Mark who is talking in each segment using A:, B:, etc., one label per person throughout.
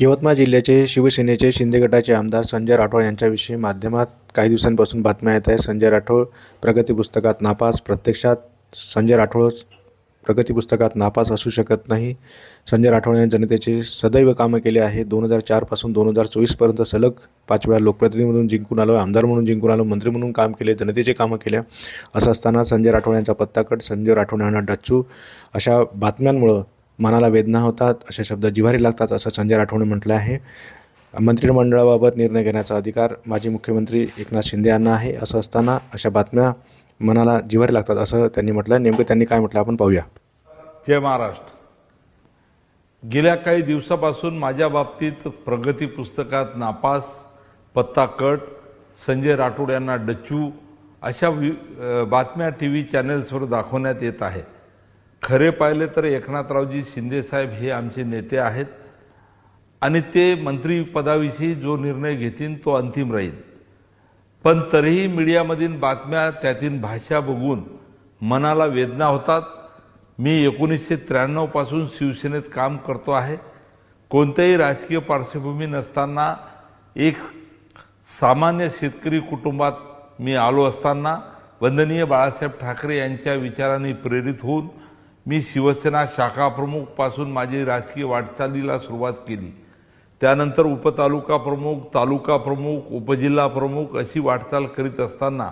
A: यवतमाळ जिल्ह्याचे शिवसेनेचे शिंदे गटाचे आमदार संजय राठोड यांच्याविषयी माध्यमात काही दिवसांपासून बातम्या येत आहे संजय राठोड प्रगती पुस्तकात नापास प्रत्यक्षात संजय राठोड प्रगती पुस्तकात नापास असू शकत नाही. संजय राठोड यांनी जनतेचे सदैव कामं केले आहे दोन हजार चारपासून दोन हजार चोवीसपर्यंत सलग पाच वेळा लोकप्रतिनिधी म्हणून जिंकून आलो आमदार म्हणून जिंकून आलो मंत्री म्हणून काम केले जनतेचे कामं केल्या. असं असताना संजय राठोड यांचा पत्ताकट संजय राठोड यांना डच्चू. अशा बातम्यांमुळं मनाला वेदना होतात असे शब्द जिव्हारी लागतात असं संजय राठोडने म्हटलं आहे. मंत्रिमंडळाबाबत निर्णय घेण्याचा अधिकार माजी मुख्यमंत्री एकनाथ शिंदे यांना आहे असं असताना अशा बातम्या मनाला जिव्हारी लागतात असं त्यांनी म्हटलं आहे. नेमकं त्यांनी काय म्हटलं आपण पाहूया.
B: जय महाराष्ट्र. गेल्या काही दिवसापासून माझ्या बाबतीत प्रगती पुस्तकात नापास पत्ता कट संजय राठोड यांना डच्चू अशा वि बातम्या टी व्ही चॅनेल्सवर दाखवण्यात येत आहे. खरे पाहिले तर एकनाथरावजी शिंदेसाहेब हे आमचे नेते आहेत. आणि ते मंत्रीपदाविषयी जो निर्णय घेतील तो अंतिम राहील. पण तरीही मीडियामधील बातम्या त्यातील भाषा बघून मनाला वेदना होतात. मी एकोणीसशे त्र्याण्णवपासून शिवसेनेत काम करतो आहे. कोणत्याही राजकीय पार्श्वभूमी नसताना एक सामान्य शेतकरी कुटुंबात मी आलो असताना वंदनीय बाळासाहेब ठाकरे यांच्या विचारांनी प्रेरित होऊन मी शिवसेना शाखाप्रमुखपासून पासून माझी राजकीय वाटचालीला सुरुवात केली. त्यानंतर उपतालुका प्रमुख तालुका प्रमुख उपजिल्हा प्रमुख अशी वाटचाल करीत असताना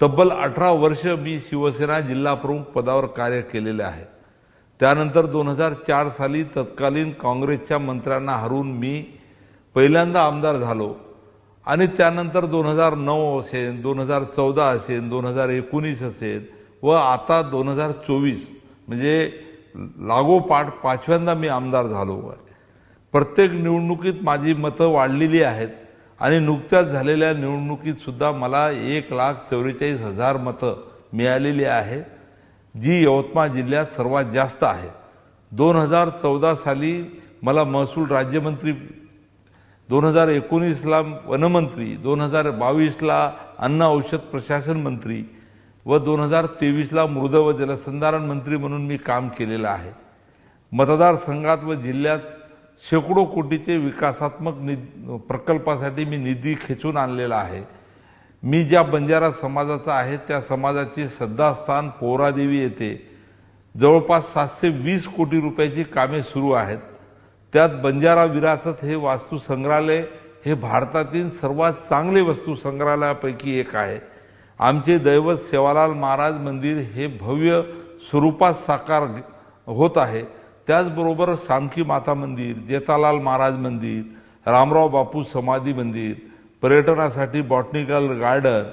B: तब्बल अठरा वर्ष मी शिवसेना जिल्हा प्रमुख पदावर कार्य केलेले आहे. त्यानंतर दोन हजार चार साली तत्कालीन काँग्रेसच्या मंत्र्यांना हरवून मी पहिल्यांदा आमदार झालो आणि त्यानंतर दोन हजार नऊ असेल दोन हजार चौदा असेल दोन हजार एकोणीस असेल व आता दोन हजार चोवीस म्हणजे लागोपाठ पाचव्यांदा मी आमदार झालो आहे प्रत्येक निवडणुकीत माझी मतं वाढलेली आहेत आणि नुकत्याच झालेल्या निवडणुकीतसुद्धा मला एक लाख चौवेचाळीस हजार मतं मिळालेली आहेत जी यवतमाळ जिल्ह्यात सर्वात जास्त आहे दोन हजार चौदा साली मला महसूल राज्यमंत्री दोन हजार एकोणीसला वनमंत्री दोन हजार बावीसला अन्न औषध प्रशासन मंत्री व दोन हजार तेवीसला मृद व जलसंधारण मंत्री म्हणून मी काम केलेलं आहे. मतदारसंघात व जिल्ह्यात शेकडो कोटीचे विकासात्मक नि प्रकल्पासाठी मी निधी खेचून आणलेला आहे. मी ज्या बंजारा समाजाचा आहे त्या समाजाचे श्रद्धास्थान पोहरादेवी येथे जवळपास सातशे वीस कोटी रुपयाची कामे सुरू आहेत. त्यात बंजारा विरासत हे वास्तू संग्रहालय हे भारतातील सर्वात चांगले वस्तू संग्रहालयापैकी एक आहे. आमचे दैवत सेवालाल महाराज मंदिर हे भव्य स्वरूपात साकार होत आहे. त्याचबरोबर सामकी माता मंदिर जेतालाल महाराज मंदिर रामराव बापू समाधी मंदिर पर्यटनासाठी बॉटनिकल गार्डन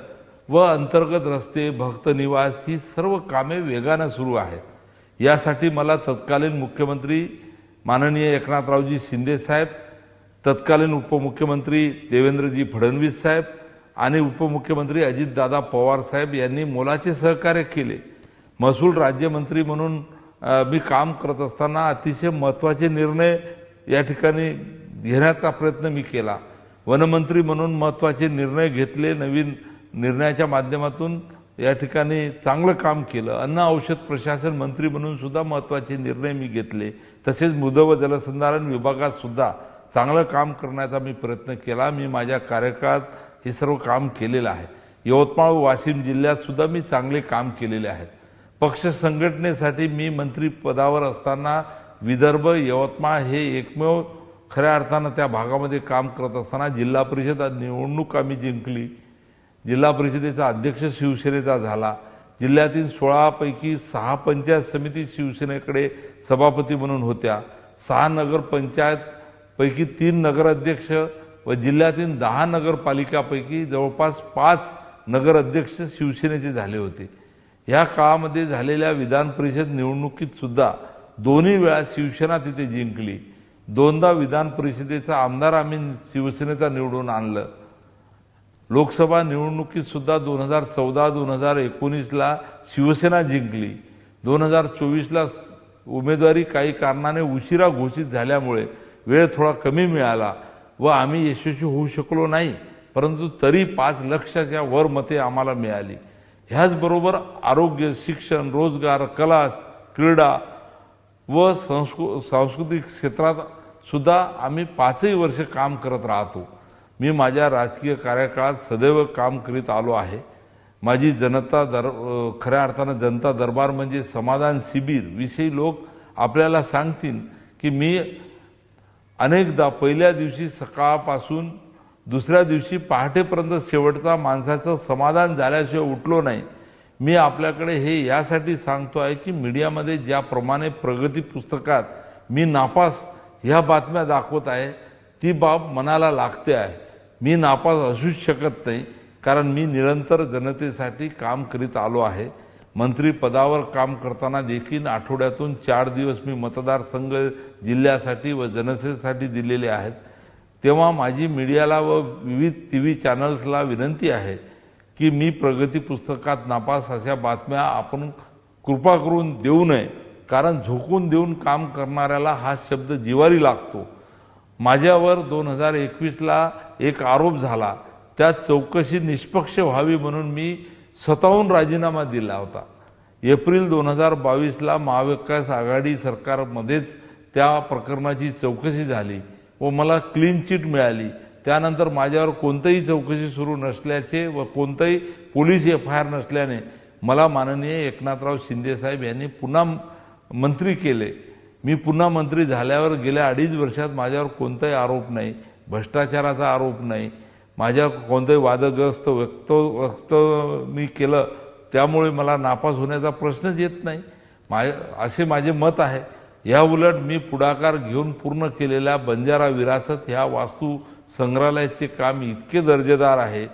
B: व अंतर्गत रस्ते भक्त निवास ही सर्व कामे वेगानं सुरू आहेत. यासाठी मला तत्कालीन मुख्यमंत्री माननीय एकनाथरावजी शिंदे साहेब तत्कालीन उपमुख्यमंत्री देवेंद्रजी फडणवीस साहेब आणि उपमुख्यमंत्री अजितदादा पवार साहेब यांनी मोलाचे सहकार्य केले. महसूल राज्यमंत्री म्हणून मी काम करत असताना अतिशय महत्त्वाचे निर्णय या ठिकाणी घेण्याचा प्रयत्न मी केला. वनमंत्री म्हणून महत्त्वाचे निर्णय घेतले नवीन निर्णयाच्या माध्यमातून या ठिकाणी चांगलं काम केलं. अन्न औषध प्रशासन मंत्री म्हणून सुद्धा महत्त्वाचे निर्णय मी घेतले. तसेच मृद व जलसंधारण विभागात सुद्धा चांगलं काम करण्याचा मी प्रयत्न केला. मी माझ्या कार्यकाळात हे सर्व काम केलेलं आहे. यवतमाळ व वाशिम जिल्ह्यात सुद्धा मी चांगले काम केलेले आहेत पक्ष संघटनेसाठी मी मंत्रीपदावर असताना विदर्भ यवतमाळ हे एकमेव खऱ्या अर्थानं त्या भागामध्ये काम करत असताना जिल्हा परिषद निवडणूक आम्ही जिंकली. जिल्हा परिषदेचा अध्यक्ष शिवसेनेचा झाला. जिल्ह्यातील सोळापैकी सहा पंचायत समिती शिवसेनेकडे सभापती म्हणून होत्या. सहा नगरपंचायतपैकी तीन नगराध्यक्ष व जिल्ह्यातील दहा नगरपालिकापैकी जवळपास पाच नगराध्यक्ष शिवसेनेचे झाले होते. या काळामध्ये झालेल्या विधान परिषद निवडणुकीत सुद्धा दोन्ही वेळा शिवसेना तिथे जिंकली. दोनदा विधान परिषदेचा आमदार आम्ही शिवसेनेचा निवडून आणलं. लोकसभा निवडणुकीत सुद्धा दोन हजार चौदा दोन हजार एकोणीसला शिवसेना जिंकली. दोन हजार चोवीसला उमेदवारी काही कारणाने उशिरा घोषित झाल्यामुळे वेळ थोडा कमी मिळाला. व आम्ही यशस्वी होऊ शकलो नाही परंतु तरी पाच लक्षाच्या वर मते आम्हाला मिळाली. ह्याचबरोबर आरोग्य शिक्षण रोजगार कला क्रीडा व संस्कृ सांस्कृतिक क्षेत्रात सुद्धा आम्ही पाचही वर्ष काम करत राहतो. मी माझ्या राजकीय कार्यकाळात सदैव काम करीत आलो आहे. माझी जनता दर खऱ्या अर्थानं जनता दरबार म्हणजे समाधान शिबिर. विषयी लोक आपल्याला सांगतील की मी अनेकदा पहिल्या दिवशी सकाळपासून दुसऱ्या दिवशी पहाटेपर्यंत शेवटचा माणसाचं समाधान झाल्याशिवाय उठलो नाही. मी आपल्याकडे हे यासाठी सांगतो आहे की मीडियामध्ये ज्याप्रमाणे प्रगती पुस्तकात मी नापास ह्या बातम्या दाखवत आहे ती बाब मनाला लागते आहे. मी नापास असूच शकत नाही कारण मी निरंतर जनतेसाठी काम करीत आलो आहे. मंत्रीपदावर काम करताना देखील आठवड्यातून चार दिवस मी मतदारसंघ जिल्ह्यासाठी व जनतेसाठी दिलेले आहेत. तेव्हा माझी मीडियाला व विविध टी व्ही चॅनल्सला विनंती आहे की मी प्रगती पुस्तकात नापास अशा बातम्या आपण कृपा करून देऊ नये कारण झोकून देऊन काम करणाऱ्याला हा शब्द जिवारी लागतो. माझ्यावर दोन हजार एकवीसला एक आरोप झाला. त्या चौकशी निष्पक्ष व्हावी म्हणून मी स्वतःहून राजीनामा दिला होता. एप्रिल दोन हजार बावीसला महाविकास आघाडी सरकारमध्येच त्या प्रकरणाची चौकशी झाली व मला क्लीन चिट मिळाली. त्यानंतर माझ्यावर कोणतंही चौकशी सुरू नसल्याचे व कोणतंही पोलीस एफ आय आर नसल्याने मला माननीय एकनाथराव शिंदेसाहेब यांनी पुन्हा मंत्री केले. मी पुन्हा मंत्री झाल्यावर गेल्या अडीच वर्षात माझ्यावर कोणताही आरोप नाही भ्रष्टाचाराचा आरोप नाही. माझ्या कोणतंही वादग्रस्त व्यक्त व्यक्त मी केलं त्यामुळे मला नापास होण्याचा प्रश्नच येत नाही. माझे असे माझे मत आहे. ह्या उलट मी पुढाकार घेऊन पूर्ण केलेल्या बंजारा विरासत ह्या वास्तू संग्रहालयाचे काम इतके दर्जेदार आहे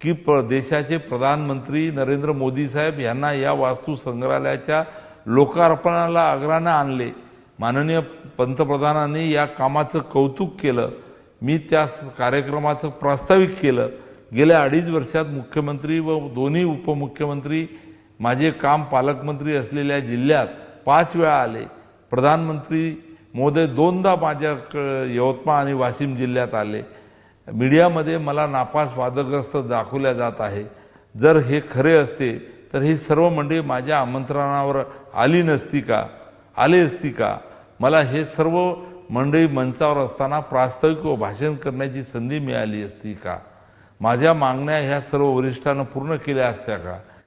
B: की प्र देशाचे प्रधानमंत्री नरेंद्र मोदी साहेब यांना या वास्तू संग्रहालयाच्या लोकार्पणाला अग्रानं आणले. माननीय पंतप्रधानांनी या कामाचं कौतुक केलं. मी त्या कार्यक्रमाचं प्रास्ताविक केलं. गेल्या अडीच वर्षात मुख्यमंत्री व दोन्ही उपमुख्यमंत्री माझे काम पालकमंत्री असलेल्या जिल्ह्यात पाच वेळा आले. प्रधानमंत्री मोदय दोनदा माझ्या क- यवतमाळ आणि वाशिम जिल्ह्यात आले. मीडियामध्ये मला नापास वादग्रस्त दाखवल्या जात आहे. जर हे खरे असते तर ही सर्व मंडळी माझ्या आमंत्रणावर आली नसती का? आले असती का? मला हे सर्व मंडळी मंचावर असताना प्रास्ताविक व भाषण करण्याची संधी मिळाली असती का? माझ्या मागण्या ह्या सर्व वरिष्ठांना पूर्ण केल्या असत्या का?